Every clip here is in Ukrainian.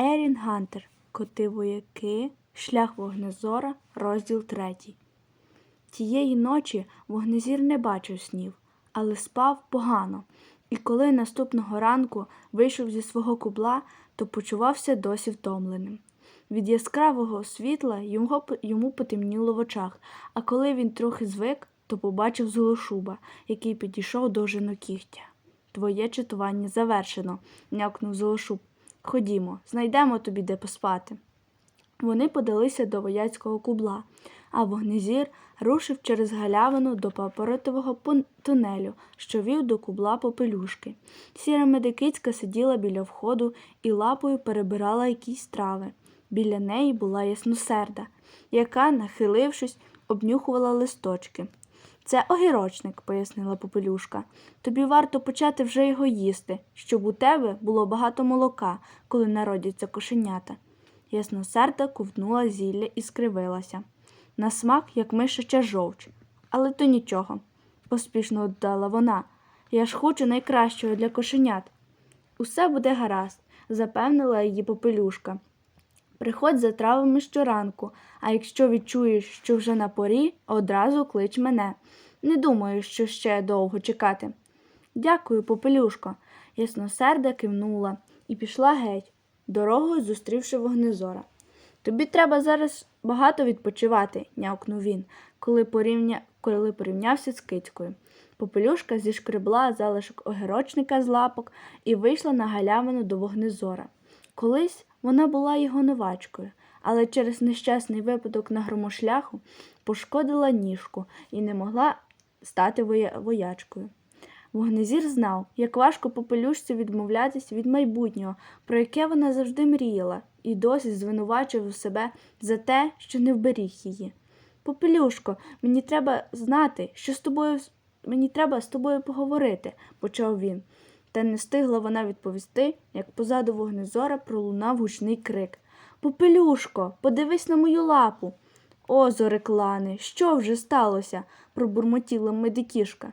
Ерін Гантер. Коти вояки. Шлях вогнезора. Розділ третій. Тієї ночі вогнезір не бачив снів, але спав погано. І коли наступного ранку вийшов зі свого кубла, то почувався досі втомленим. Від яскравого світла його, йому потемніло в очах, а коли він трохи звик, то побачив золошуба, який підійшов до женокігтя. Твоє читування завершено, някнув золошуб. Ходімо, знайдемо тобі де поспати. Вони подалися до вояцького кубла, а вогнезір рушив через галявину до папоротового тунелю, що вів до кубла попелюшки. Сіра медикицька сиділа біля входу і лапою перебирала якісь трави. Біля неї була ясносерда, яка, нахилившись, обнюхувала листочки. Це огірочник, пояснила попелюшка. Тобі варто почати вже його їсти, щоб у тебе було багато молока, коли народяться кошенята. Ясносерда ковтнула зілля і скривилася. На смак, як мишача жовч. Але то нічого, поспішно додала вона. Я ж хочу найкращого для кошенят. Усе буде гаразд, запевнила її попелюшка. Приходь за травами щоранку, а якщо відчуєш, що вже на порі, одразу клич мене. Не думаю, що ще довго чекати. Дякую, попелюшко. Ясносерда кивнула і пішла геть, дорогою зустрівши вогнезора. Тобі треба зараз багато відпочивати, нявкнув він, коли, порівня... коли порівнявся з кицькою. Попелюшка зішкребла залишок огірочника з лапок і вийшла на галявину до вогнезора. Колись вона була його новачкою, але через нещасний випадок на громошляху пошкодила ніжку і не могла стати воячкою. Вогнезір знав, як важко попелюшці відмовлятись від майбутнього, про яке вона завжди мріяла, і досі звинувачував себе за те, що не вберіг її. Попелюшко, мені треба знати, що з тобою мені треба з тобою поговорити, почав він. Та не встигла вона відповісти, як позаду вогнезора пролунав гучний крик. Попелюшко, подивись на мою лапу. О, зореклани, що вже сталося? пробурмотіла медикішка.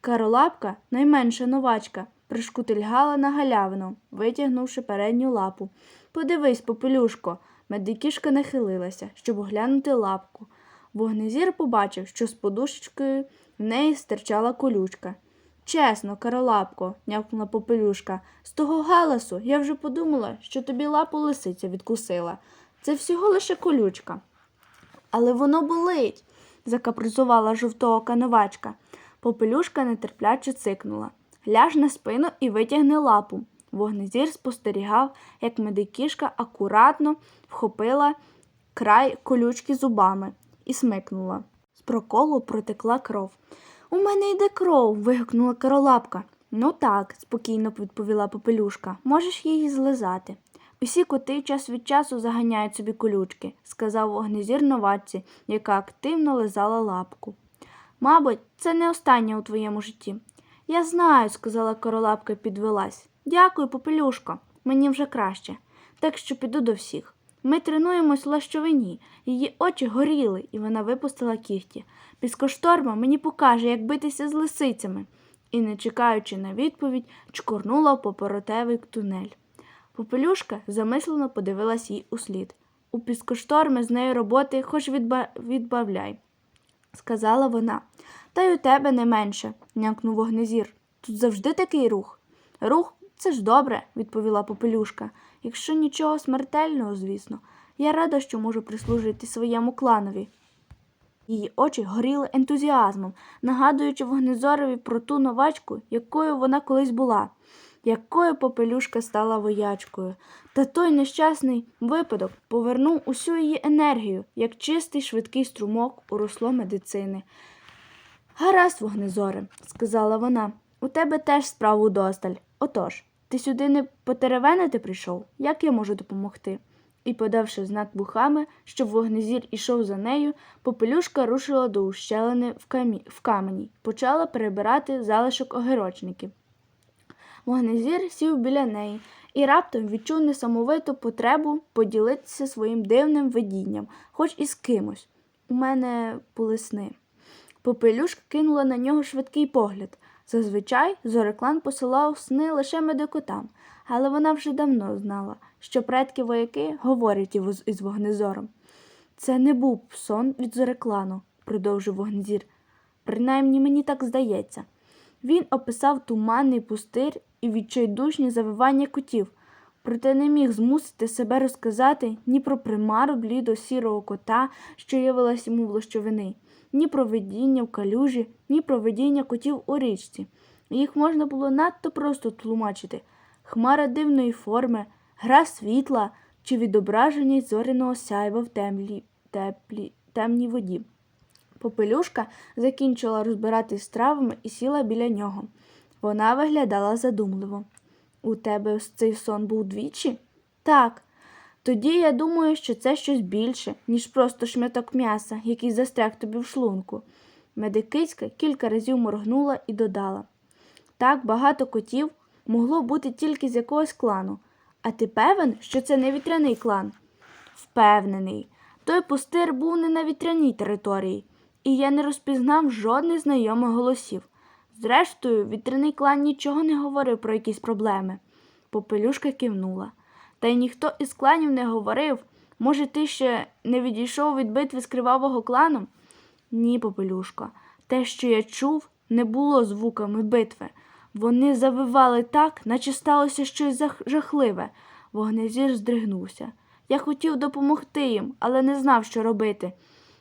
Каролапка, найменша новачка, пришкутильгала на галявину, витягнувши передню лапу. Подивись, попелюшко. Медикішка нахилилася, щоб оглянути лапку. Вогнезір побачив, що з подушечкою в неї стирчала колючка. Чесно, Каролапко, нявкнула попелюшка, з того галасу я вже подумала, що тобі лапу лисиця відкусила. Це всього лише колючка. Але воно болить, закапризувала жовтоока новачка. Попелюшка нетерпляче цикнула. Ляж на спину і витягни лапу. Вогнезір спостерігав, як медикішка акуратно вхопила край колючки зубами і смикнула. З проколу протекла кров. У мене йде кров. вигукнула Каролапка. Ну так, спокійно відповіла попелюшка. Можеш її злизати. Усі коти час від часу заганяють собі колючки, сказав вогнезір новачці, яка активно лизала лапку. Мабуть, це не останнє у твоєму житті. Я знаю, сказала королапка і підвелась. Дякую, попелюшко, мені вже краще. Так що піду до всіх. Ми тренуємось в лащовині. Її очі горіли, і вона випустила кігті. Піскошторма мені покаже, як битися з лисицями. І, не чекаючи на відповідь, чкорнула в поворотевий тунель. Попелюшка замислено подивилась їй услід. У піскошторми з нею роботи хоч відба... відбавляй, сказала вона. Та й у тебе не менше, някнув вогнезір. Тут завжди такий рух. Рух це ж добре, відповіла попелюшка. Якщо нічого смертельного, звісно, я рада, що можу прислужити своєму кланові. Її очі горіли ентузіазмом, нагадуючи вогнезорові про ту новачку, якою вона колись була, якою попелюшка стала воячкою. Та той нещасний випадок повернув усю її енергію, як чистий швидкий струмок у русло медицини. Гаразд, вогнезоре, сказала вона, у тебе теж справу досталь. Отож, ти сюди не потеревенити прийшов? Як я можу допомогти? І, подавши знак вухами, щоб вогнезір ішов за нею, попелюшка рушила до ущелини в, камені, почала перебирати залишок огірочників. Вогнезір сів біля неї і раптом відчув несамовиту потребу поділитися своїм дивним видінням, хоч і з кимось. У мене були сни. Попелюшка кинула на нього швидкий погляд, Зазвичай Зореклан посилав сни лише медикотам, але вона вже давно знала, що предки вояки говорять із- вогнезором. Це не був сон від Зореклану, продовжив вогнезір. Принаймні мені так здається. Він описав туманний пустир і відчайдушні завивання котів, проте не міг змусити себе розказати ні про примару блідо сірого кота, що явилась йому в лощовини, ні про видіння в калюжі, ні про видіння котів у річці. Їх можна було надто просто тлумачити. Хмара дивної форми, гра світла чи відображення зоряного сяйва в темлі, теплі, темній воді. Попелюшка закінчила розбиратись травами і сіла біля нього. Вона виглядала задумливо. У тебе цей сон був двічі? Так. Тоді я думаю, що це щось більше, ніж просто шматок м'яса, який застряг тобі в шлунку. Медикицька кілька разів моргнула і додала. Так багато котів могло бути тільки з якогось клану. А ти певен, що це не вітряний клан? Впевнений. Той пустир був не на вітряній території, і я не розпізнав жодних знайомих голосів. Зрештою, вітряний клан нічого не говорив про якісь проблеми. Попелюшка кивнула. Та й ніхто із кланів не говорив. Може, ти ще не відійшов від битви з кривавого кланом? Ні, Попелюшко. Те, що я чув, не було звуками битви. Вони завивали так, наче сталося щось жахливе. Вогнезір здригнувся. Я хотів допомогти їм, але не знав, що робити.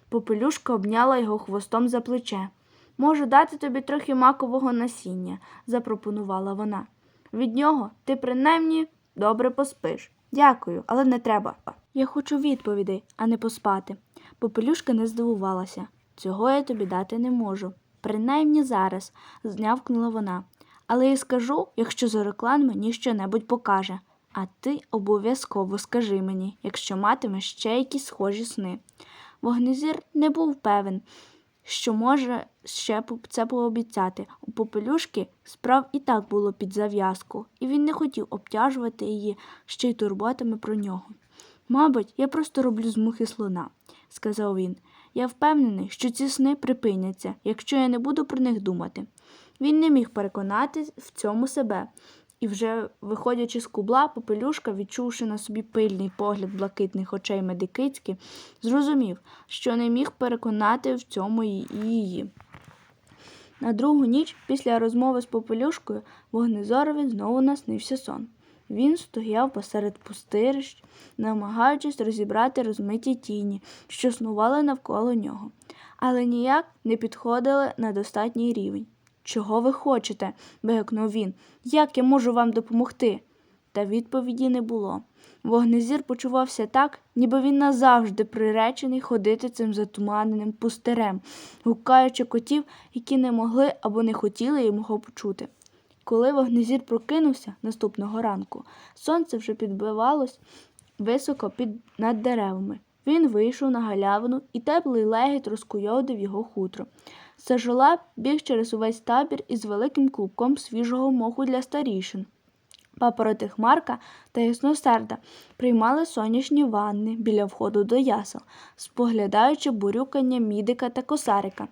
Попелюшка обняла його хвостом за плече. Можу дати тобі трохи макового насіння, запропонувала вона. Від нього ти принаймні добре поспиш. Дякую, але не треба. Я хочу відповідей, а не поспати. Попелюшка не здивувалася. Цього я тобі дати не можу. Принаймні зараз, знявкнула вона. Але я скажу, якщо Зореклан мені щонебудь покаже. А ти обов'язково скажи мені, якщо матимеш ще якісь схожі сни. Вогнезір не був певен, що може ще це пообіцяти. У попелюшки справ і так було під зав'язку, і він не хотів обтяжувати її ще й турботами про нього. Мабуть, я просто роблю з мухи слона, сказав він. Я впевнений, що ці сни припиняться, якщо я не буду про них думати. Він не міг переконати в цьому себе. І вже виходячи з кубла, попелюшка, відчувши на собі пильний погляд блакитних очей медикицьки, зрозумів, що не міг переконати в цьому її. На другу ніч, після розмови з попелюшкою, вогнезорові знову наснився сон. Він стояв посеред пустирищ, намагаючись розібрати розмиті тіні, що снували навколо нього, але ніяк не підходили на достатній рівень. Чого ви хочете? вигукнув він. Як я можу вам допомогти? Та відповіді не було. Вогнезір почувався так, ніби він назавжди приречений ходити цим затуманеним пустирем, гукаючи котів, які не могли або не хотіли його почути. Коли вогнезір прокинувся наступного ранку, сонце вже підбивалось високо під над деревами. Він вийшов на галявину, і теплий легіт розкуйовдив його хутро. Сажола біг через увесь табір із великим клубком свіжого моху для старішин. Папороти Хмарка та Ясносерда приймали сонячні ванни біля входу до ясел, споглядаючи бурюкання мідика та косарика.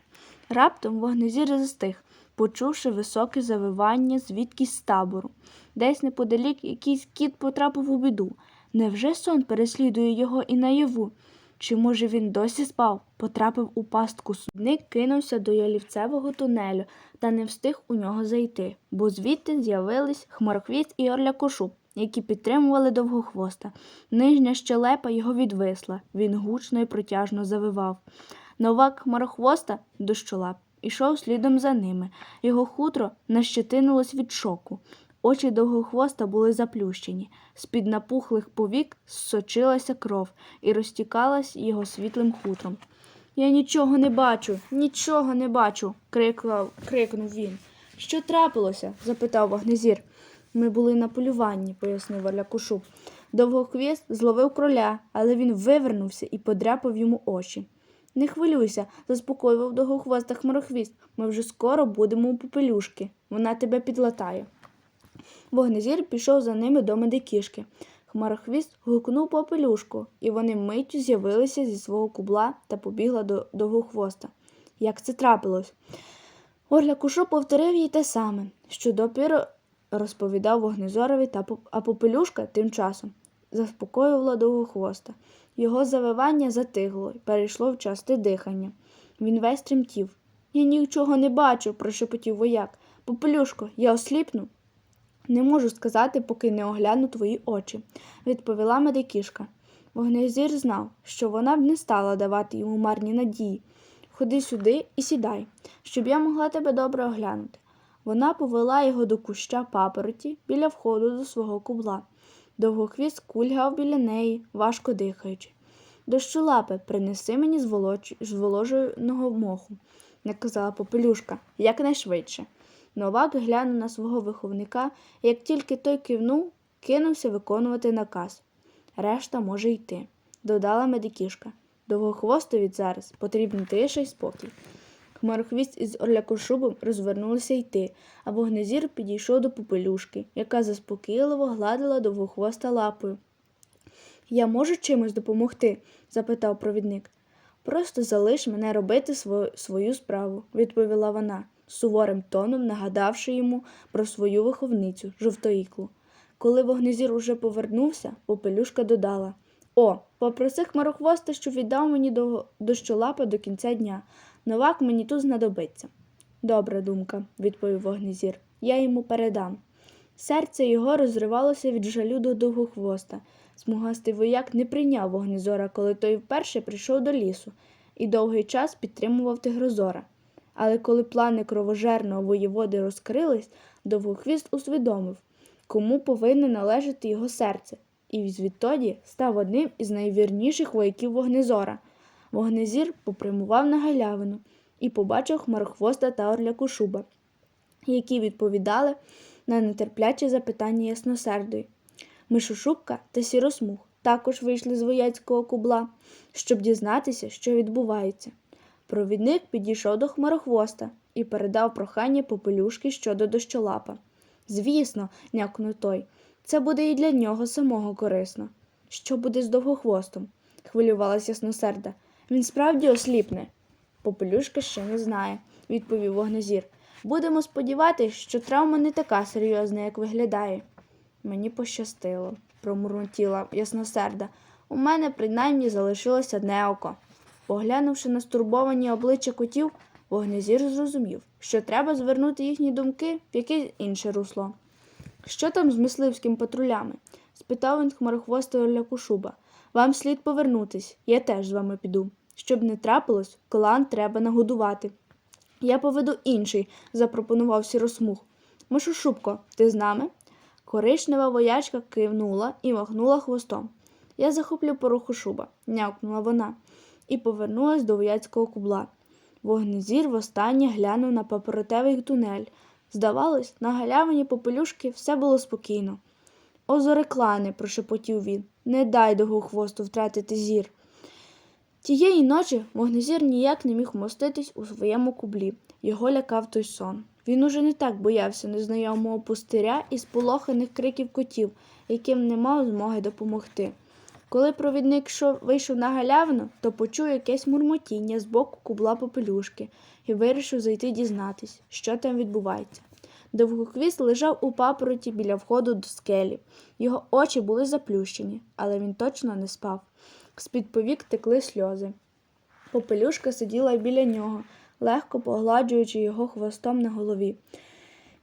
Раптом вогнезір застиг, почувши високе завивання звідкись з табору. Десь неподалік якийсь кіт потрапив у біду. Невже сон переслідує його і наяву? Чи, може, він досі спав, потрапив у пастку судник, кинувся до ялівцевого тунелю та не встиг у нього зайти, бо звідти з'явились хмарохвіст і орлякошуб, які підтримували довгохвоста. Нижня щелепа його відвисла, він гучно і протяжно завивав. Новак хмарохвоста дощолап ішов слідом за ними. Його хутро нащетинилось від шоку. Очі довгохвоста були заплющені. З-під напухлих повік сочилася кров і розтікалась його світлим хутром. Я нічого не бачу, нічого не бачу, крикнув він. Що трапилося? запитав вогнезір. Ми були на полюванні, пояснив Валякушуб. Довгохвіст зловив кроля, але він вивернувся і подряпав йому очі. Не хвилюйся, заспокоював довгохвоста хмарохвіст. Ми вже скоро будемо у попелюшки. Вона тебе підлатає. Вогнезір пішов за ними до медикішки. Хмарохвіст гукнув попелюшку, і вони миттю з'явилися зі свого кубла та побігла до довгохвоста. Як це трапилось? Орля Кушо повторив їй те саме, що допіру розповідав Вогнезорові, та а Попелюшка тим часом заспокоювала довгохвоста. Його завивання затигло і перейшло в часте дихання. Він весь тремтів. Я нічого не бачу, прошепотів вояк. Попелюшко, я осліпну. Не можу сказати, поки не огляну твої очі, відповіла медикішка. Вогнезір знав, що вона б не стала давати йому марні надії. Ходи сюди і сідай, щоб я могла тебе добре оглянути. Вона повела його до куща папороті біля входу до свого кубла. Довгохвіст кульгав біля неї, важко дихаючи. Дощолапе, принеси мені зволоч... зволоженого моху, наказала попелюшка, якнайшвидше. Новак глянув на свого виховника, як тільки той кивнув, кинувся виконувати наказ. Решта може йти, додала медикішка. Довгохвостові зараз потрібна тиша й спокій. Хмарохвіст із орлякошубом розвернулися йти, а вогнезір підійшов до попелюшки, яка заспокійливо гладила довгохвоста лапою. Я можу чимось допомогти? запитав провідник. Просто залиш мене робити свою справу, відповіла вона, суворим тоном нагадавши йому про свою виховницю, жовтоїклу. Коли вогнезір уже повернувся, попелюшка додала О, попроси хмарохвоста, щоб віддав мені до, дощолапа до кінця дня. Новак мені тут знадобиться. Добра думка, відповів вогнезір. Я йому передам. Серце його розривалося від жалю до довгохвоста. Смугастий вояк не прийняв вогнезора, коли той вперше прийшов до лісу і довгий час підтримував тигрозора. Але коли плани кровожерного воєводи розкрились, довгохвіст усвідомив, кому повинне належати його серце, і відтоді став одним із найвірніших вояків вогнезора. Вогнезір попрямував на галявину і побачив хмарохвоста та орляку шуба, які відповідали на нетерплячі запитання ясносердої. Мишошубка та сіросмуг також вийшли з вояцького кубла, щоб дізнатися, що відбувається. Провідник підійшов до хмарохвоста і передав прохання попелюшки щодо дощолапа. Звісно, някнув той, це буде і для нього самого корисно. Що буде з довгохвостом? хвилювалась ясносерда. Він справді осліпне. Попелюшка ще не знає, відповів вогнезір. Будемо сподіватися, що травма не така серйозна, як виглядає. Мені пощастило, промурмотіла ясносерда. У мене принаймні залишилось одне око. Поглянувши на стурбовані обличчя котів, вогнезір зрозумів, що треба звернути їхні думки в якесь інше русло. Що там з мисливськими патрулями? спитав він хмарохвостого лякушуба. Вам слід повернутись, я теж з вами піду. Щоб не трапилось, клан треба нагодувати. Я поведу інший, запропонував сіросмуг. Мишушубко, ти з нами? Коричнева воячка кивнула і махнула хвостом. Я захоплю пороху шуба, нявкнула вона, і повернулась до вояцького кубла. Вогнезір востаннє глянув на папоротевий тунель. Здавалось, на галявині попелюшки все було спокійно. О, зореклане, прошепотів він, не дай довгохвосту втратити зір. Тієї ночі вогнезір ніяк не міг вмоститись у своєму кублі. Його лякав той сон. Він уже не так боявся незнайомого пустиря і сполоханих криків котів, яким не мав змоги допомогти. Коли провідник вийшов на галявину, то почув якесь мурмотіння з боку кубла попелюшки і вирішив зайти дізнатись, що там відбувається. Довгохвіст лежав у папороті біля входу до скелі. Його очі були заплющені, але він точно не спав. З-під повік текли сльози. Попелюшка сиділа біля нього, легко погладжуючи його хвостом на голові,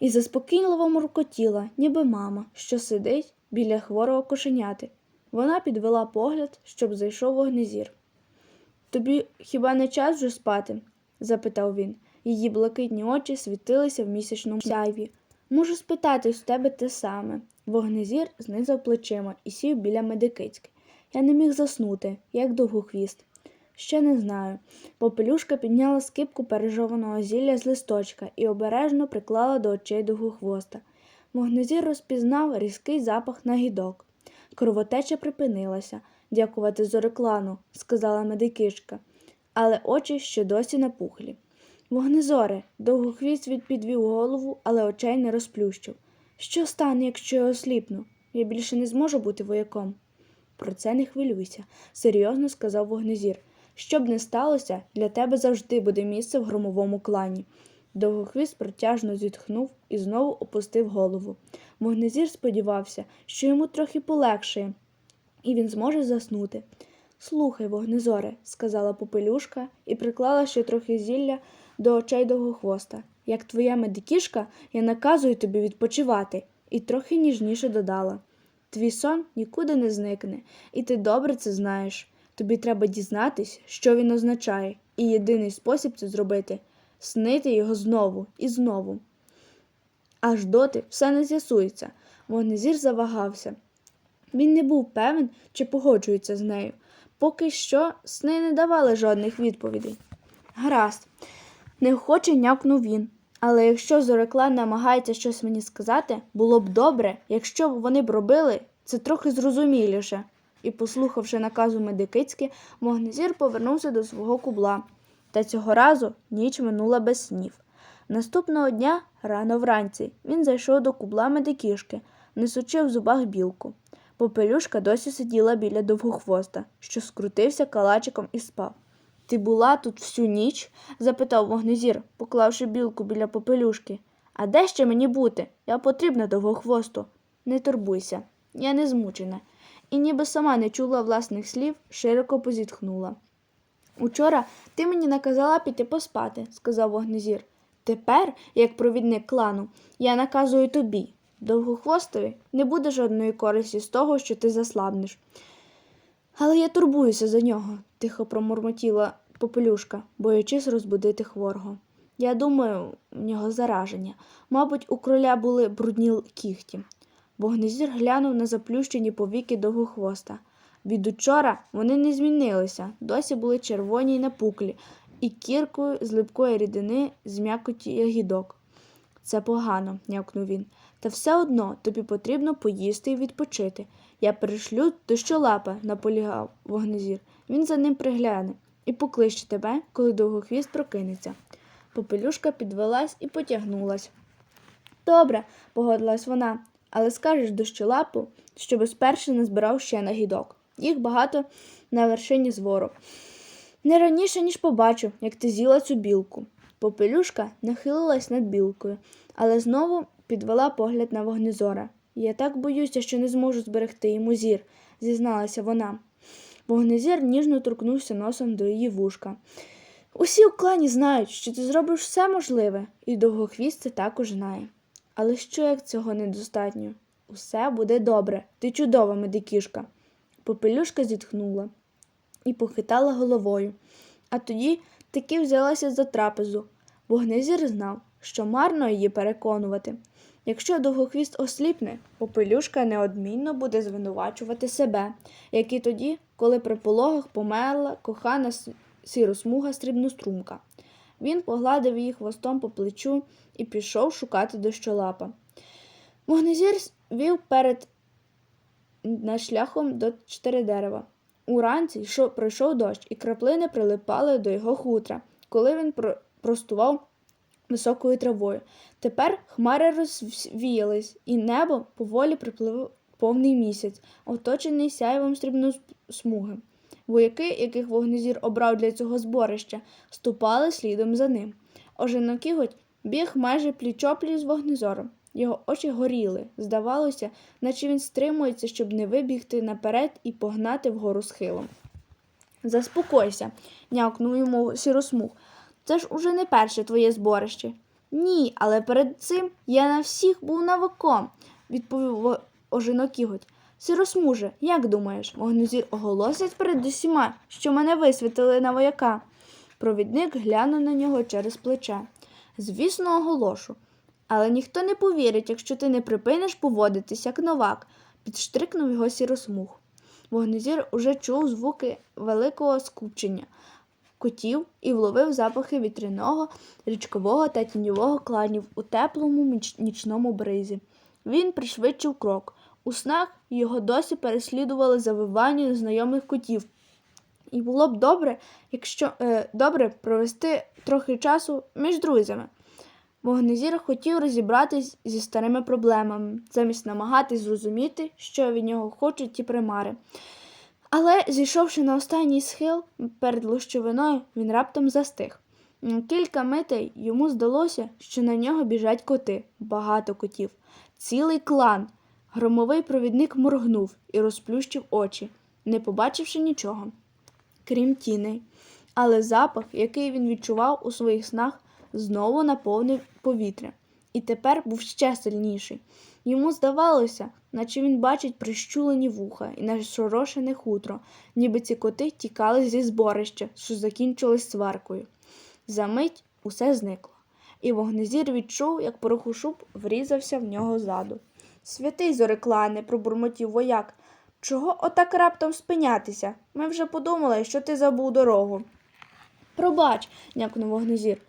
і заспокійливо муркотіла, ніби мама, що сидить біля хворого кошеняти. Вона підвела погляд, щоб зайшов вогнезір. Тобі хіба не час вже спати? запитав він. Її блакитні очі світилися в місячному сяйві. Можу спитати з тебе те саме. Вогнезір знизав плечима і сів біля медикицьки. Я не міг заснути, як довгохвіст. Ще не знаю. Попелюшка підняла скипку пережованого зілля з листочка і обережно приклала до очей довгохвоста. Вогнезір розпізнав різкий запах на гідок. Кровотеча припинилася, дякувати зореклану, сказала медикишка, але очі ще досі напухлі. Вогнезоре, довгохвіст від підвів голову, але очей не розплющив. Що стане, якщо я осліпну? Я більше не зможу бути вояком. Про це не хвилюйся, серйозно сказав вогнезір. Щоб не сталося, для тебе завжди буде місце в громовому клані. Довгохвіст протяжно зітхнув і знову опустив голову. Вогнезір сподівався, що йому трохи полегшає, і він зможе заснути. Слухай, вогнезоре, сказала попелюшка і приклала ще трохи зілля до очей довгохвоста. Як твоя медикішка, я наказую тобі відпочивати, і трохи ніжніше додала. Твій сон нікуди не зникне, і ти добре це знаєш. Тобі треба дізнатись, що він означає, і єдиний спосіб це зробити снити його знову і знову. Аж доти все не з'ясується. Вогнезір завагався. Він не був певен, чи погоджується з нею. Поки що сни не давали жодних відповідей. Гаразд, неохоче нявкнув він. Але якщо Зорекла намагається щось мені сказати, було б добре, якщо б вони б робили це трохи зрозуміліше. І, послухавши наказу медикицьки, Вогнезір повернувся до свого кубла. Та цього разу ніч минула без снів. Наступного дня, рано вранці, він зайшов до кубла медикішки, несучи в зубах білку. Попелюшка досі сиділа біля довгохвоста, що скрутився калачиком і спав. Ти була тут всю ніч? запитав вогнезір, поклавши білку біля попелюшки. А де ще мені бути? Я потрібна довгохвосту. Не турбуйся, я не змучена. І ніби сама не чула власних слів, широко позітхнула. Учора ти мені наказала піти поспати, сказав вогнезір. Тепер, як провідник клану, я наказую тобі. Довгохвостові не буде жодної користі з того, що ти заслабнеш. Але я турбуюся за нього, тихо промурмотіла попелюшка, боячись розбудити хворого. Я думаю, в нього зараження. Мабуть, у кроля були брудні кіхті. Вогнезір глянув на заплющені повіки довгохвоста. Від учора вони не змінилися, досі були червоні й напуклі, і кіркою з липкої рідини з м'якоті ягідок. Це погано, нявкнув він. Та все одно тобі потрібно поїсти і відпочити. Я перешлю до щолапа, наполягав вогнезір. Він за ним пригляне і покличе тебе, коли довгохвіст прокинеться. Попелюшка підвелась і потягнулась. Добре, погодилась вона, але скажеш дощолапу, щоби спершу не збирав ще нагідок. Їх багато на вершині звору. Не раніше, ніж побачу, як ти з'їла цю білку. Попелюшка нахилилась над білкою, але знову підвела погляд на вогнезора. Я так боюся, що не зможу зберегти йому зір, зізналася вона. Вогнезір ніжно торкнувся носом до її вушка. Усі у клані знають, що ти зробиш все можливе, і довгохвіст це також знає. Але що як цього недостатньо? Усе буде добре, ти чудова медикішка. Попелюшка зітхнула і похитала головою. А тоді таки взялася за трапезу. Вогнезір знав, що марно її переконувати. Якщо довгохвіст осліпне, попелюшка неодмінно буде звинувачувати себе, як і тоді, коли при пологах померла кохана сіросмуга стрібнострумка. Він погладив її хвостом по плечу і пішов шукати дощолапа. Вогнезір вів перед над шляхом до чотири дерева. Уранці йшов, пройшов дощ, і краплини прилипали до його хутра, коли він про- простував високою травою. Тепер хмари розвіялись, і небо поволі приплив повний місяць, оточений сяйвом срібної смуги. Вояки, яких вогнезір обрав для цього зборища, ступали слідом за ним. Ожинокіготь біг майже пліч-опліч з вогнезором. Його очі горіли, здавалося, наче він стримується, щоб не вибігти наперед і погнати вгору схилом. Заспокойся, нявкнув йому сіросмуг. Це ж уже не перше твоє зборище. Ні, але перед цим я на всіх був навиком, відповів во- ожинокіготь. Сіросмуже, як думаєш, вогнезір оголосять перед усіма, що мене висвітили на вояка? Провідник глянув на нього через плече. Звісно, оголошу. Але ніхто не повірить, якщо ти не припиниш поводитись як новак, підштрикнув його сіросмуг. Вогнезір уже чув звуки великого скупчення котів і вловив запахи вітряного, річкового та тіньового кланів у теплому нічному бризі. Він пришвидшив крок. У снах його досі переслідували завивання незнайомих котів. І було б добре, якщо е, добре провести трохи часу між друзями. Вогнезір хотів розібратись зі старими проблемами, замість намагатись зрозуміти, що від нього хочуть ті примари. Але, зійшовши на останній схил перед лущовиною, він раптом застиг. Кілька митей йому здалося, що на нього біжать коти, багато котів, цілий клан. Громовий провідник моргнув і розплющив очі, не побачивши нічого, крім тіней. Але запах, який він відчував у своїх снах, знову наповнив повітря, і тепер був ще сильніший. Йому здавалося, наче він бачить прищулені вуха і нашорошене хутро, ніби ці коти тікали зі зборища, що закінчилось сваркою. Замить усе зникло, і вогнезір відчув, як порохошуб врізався в нього ззаду. Святий зореклане, пробурмотів вояк. Чого отак раптом спинятися? Ми вже подумали, що ти забув дорогу. Пробач, някнув вогнезір.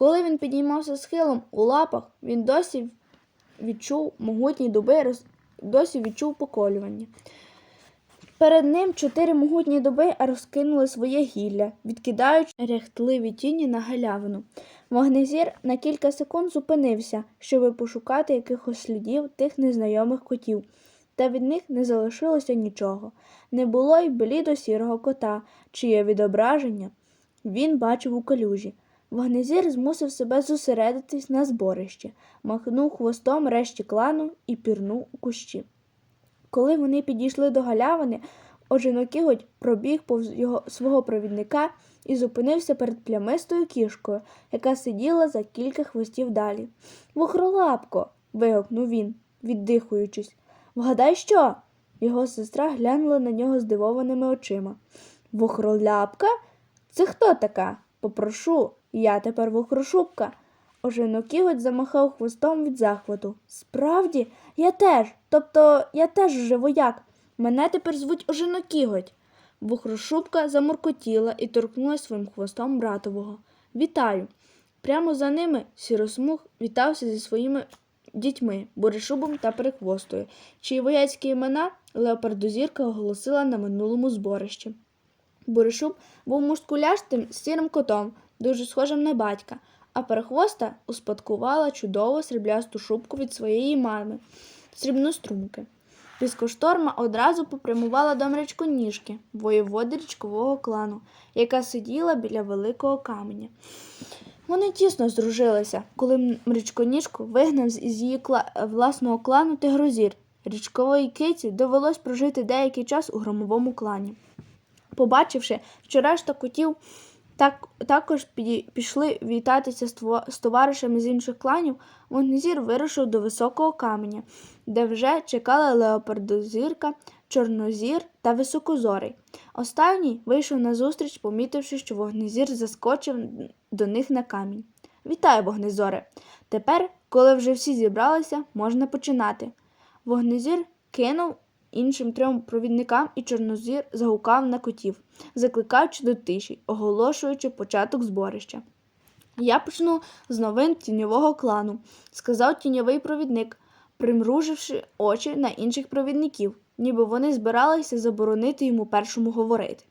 Коли він підіймався схилом у лапах, він досі відчув могутні дуби, досі відчув поколювання. Перед ним чотири могутні дуби розкинули своє гілля, відкидаючи ряхтливі тіні на галявину. Вогнезір на кілька секунд зупинився, щоби пошукати якихось слідів тих незнайомих котів, та від них не залишилося нічого. Не було й блідо сірого кота, чиє відображення він бачив у калюжі. Вогнезір змусив себе зосередитись на зборищі, махнув хвостом решті клану і пірнув у кущі. Коли вони підійшли до галявини, Ожинокіготь пробіг повз його свого провідника і зупинився перед плямистою кішкою, яка сиділа за кілька хвостів далі. Вухролапко. вигукнув він, віддихуючись. Вгадай, що? Його сестра глянула на нього здивованими очима. Вухроляпка? Це хто така? Попрошу, я тепер вухрошубка. Ожинокіготь замахав хвостом від захвату. Справді, я теж, тобто я теж вже вояк. Мене тепер звуть Ожинокіготь. Вухрошубка замуркотіла і торкнулася своїм хвостом братового. Вітаю. Прямо за ними сіросмуг вітався зі своїми дітьми, Боришубом та Перехвостою, чиї вояцькі імена Леопардозірка оголосила на минулому зборищі. Боришуб був мускулястим сірим котом, дуже схожим на батька, а перехвоста успадкувала чудову сріблясту шубку від своєї мами, срібнострумки. Піскошторма одразу попрямувала до мречконіжки, воєводи річкового клану, яка сиділа біля великого каменя. Вони тісно здружилися, коли мрічконіжку вигнав із її власного клану Тигрозір. Річкової киці довелось прожити деякий час у громовому клані. Побачивши, що решта котів так, також пішли вітатися з, товаришами з інших кланів, Вогнезір вирушив до високого каменя, де вже чекали леопардозірка, чорнозір та високозорий. Останній вийшов назустріч, помітивши, що вогнезір заскочив до них на камінь. Вітаю, вогнезоре! Тепер, коли вже всі зібралися, можна починати. Вогнезір кинув іншим трьом провідникам і чорнозір загукав на котів, закликаючи до тиші, оголошуючи початок зборища. Я почну з новин тіньового клану, сказав тіньовий провідник, примруживши очі на інших провідників, ніби вони збиралися заборонити йому першому говорити.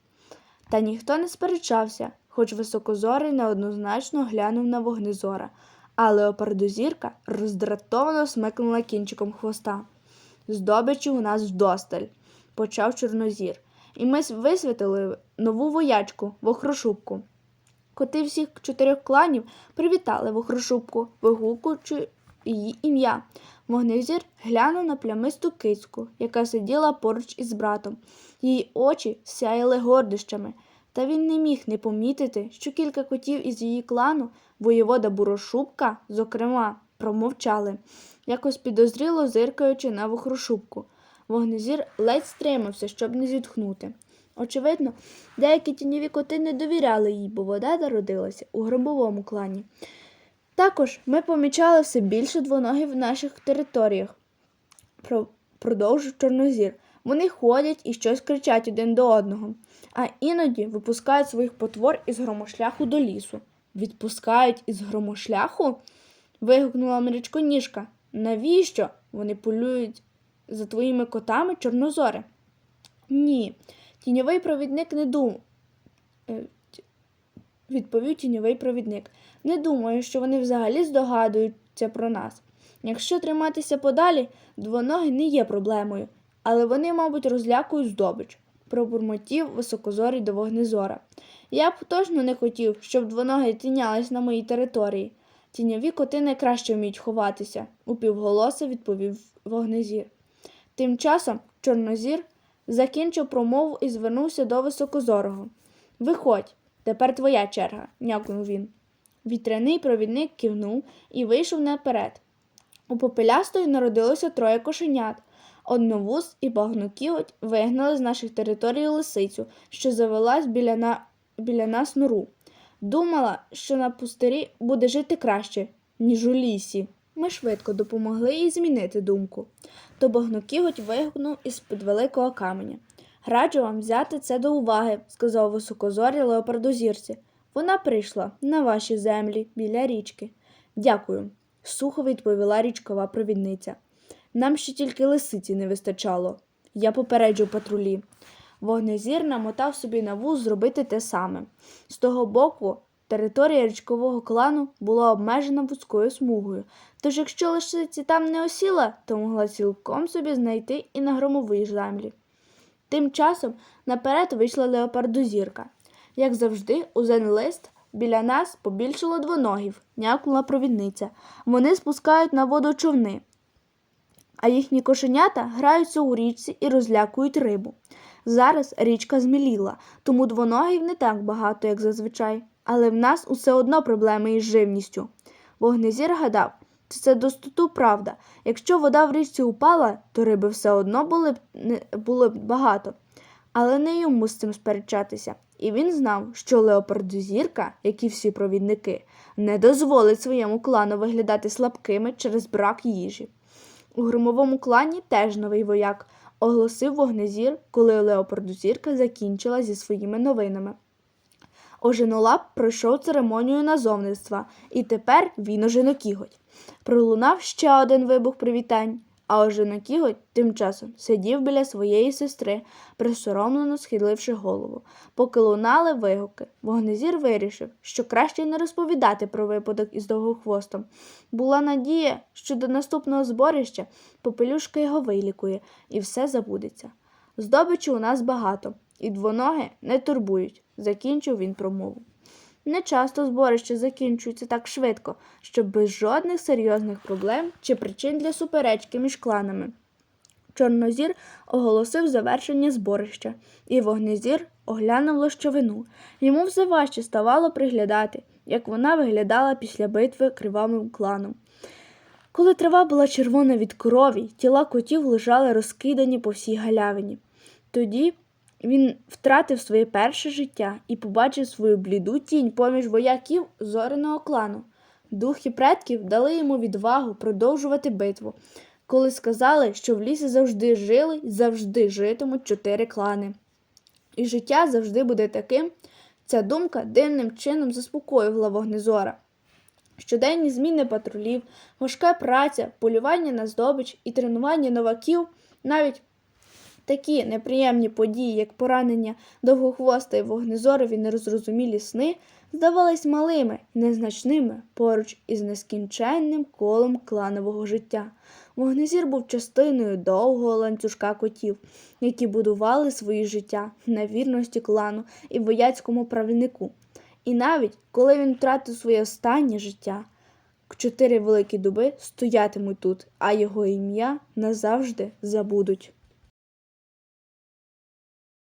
Та ніхто не сперечався, хоч високозорий неоднозначно глянув на вогнезора, а леопардозірка роздратовано смикнула кінчиком хвоста. Здобичі у нас вдосталь, почав Чорнозір, і ми висвятили нову воячку вохрошубку. Коти всіх чотирьох кланів привітали вохрошубку, вигукуючи її ім'я. Вогнезір глянув на плямисту кицьку, яка сиділа поруч із братом. Її очі сяяли гордощами, та він не міг не помітити, що кілька котів із її клану, воєвода Бурошубка, зокрема, промовчали, якось підозріло зиркаючи на вохрошубку. Вогнезір ледь стримався, щоб не зітхнути. Очевидно, деякі тіньові коти не довіряли їй, бо вода народилася у гробовому клані. Також ми помічали все більше двоногів в наших територіях, Про- продовжив Чорнозір. Вони ходять і щось кричать один до одного, а іноді випускають своїх потвор із громошляху до лісу. Відпускають із громошляху? Вигукнула мрічконіжка. Навіщо? Вони полюють за твоїми котами чорнозоре. Ні, тіньовий провідник не дум... е, відповів тіньовий провідник. Не думаю, що вони взагалі здогадуються про нас. Якщо триматися подалі, двоноги не є проблемою, але вони, мабуть, розлякують здобич. пробурмотів високозорий до вогнезора. Я б точно не хотів, щоб двоногі тінялись на моїй території. Тіньові коти найкраще вміють ховатися, упівголоса відповів вогнезір. Тим часом Чорнозір закінчив промову і звернувся до високозорого. Виходь, тепер твоя черга, някнув він. Вітряний провідник кивнув і вийшов наперед. У попелястої народилося троє кошенят. Одновус і багнокіготь вигнали з наших територій лисицю, що завелась біля, на... біля нас нору. Думала, що на пустирі буде жити краще, ніж у лісі. Ми швидко допомогли їй змінити думку. То багнокіготь вигнув із-під великого каменя. Раджу вам взяти це до уваги, сказав високозорі леопардозірці. Вона прийшла на ваші землі біля річки. Дякую, сухо відповіла річкова провідниця. Нам ще тільки лисиці не вистачало. Я попереджу патрулі. Вогнезір намотав собі на вуз зробити те саме. З того боку територія річкового клану була обмежена вузькою смугою, тож якщо лисиці там не осіла, то могла цілком собі знайти і на громовій землі. Тим часом наперед вийшла леопардозірка. Як завжди, у зенлист біля нас побільшало двоногів, някнула провідниця. Вони спускають на воду човни, а їхні кошенята граються у річці і розлякують рибу. Зараз річка зміліла, тому двоногів не так багато, як зазвичай, але в нас усе одно проблеми із живністю. Вогнезір гадав, що це достоту правда. Якщо вода в річці упала, то риби все одно були б, не, було б багато. Але не йому з цим сперечатися. І він знав, що Леопардозірка, як і всі провідники, не дозволить своєму клану виглядати слабкими через брак їжі. У громовому клані теж новий вояк оголосив вогнезір, коли Леопардозірка закінчила зі своїми новинами. Оженолап пройшов церемонію назовництва, і тепер він оженокіготь. Пролунав ще один вибух привітань, а оженокіготь тим часом сидів біля своєї сестри, присоромлено схиливши голову. Поки лунали вигуки, вогнезір вирішив, що краще не розповідати про випадок із довгохвостом. Була надія, що до наступного зборища попелюшка його вилікує і все забудеться. Здобичі у нас багато, і двоноги не турбують, закінчив він промову. Не часто зборище закінчується так швидко, щоб без жодних серйозних проблем чи причин для суперечки між кланами. Чорнозір оголосив завершення зборища, і вогнезір оглянув лощовину. Йому все важче ставало приглядати, як вона виглядала після битви кривавим кланом. Коли трава була червона від крові, тіла котів лежали розкидані по всій галявині. Тоді він втратив своє перше життя і побачив свою бліду тінь поміж вояків зореного клану. Духи предків дали йому відвагу продовжувати битву, коли сказали, що в лісі завжди жили і завжди житимуть чотири клани. І життя завжди буде таким. Ця думка дивним чином заспокоювала вогнезора. Щоденні зміни патрулів, важка праця, полювання на здобич і тренування новаків, навіть такі неприємні події, як поранення довгохвоста і вогнезорові нерозрозумілі сни, здавались малими незначними поруч із нескінченним колом кланового життя. Вогнезір був частиною довгого ланцюжка котів, які будували свої життя на вірності клану і вояцькому правильнику. І навіть коли він втратив своє останнє життя, чотири великі дуби стоятимуть тут, а його ім'я назавжди забудуть.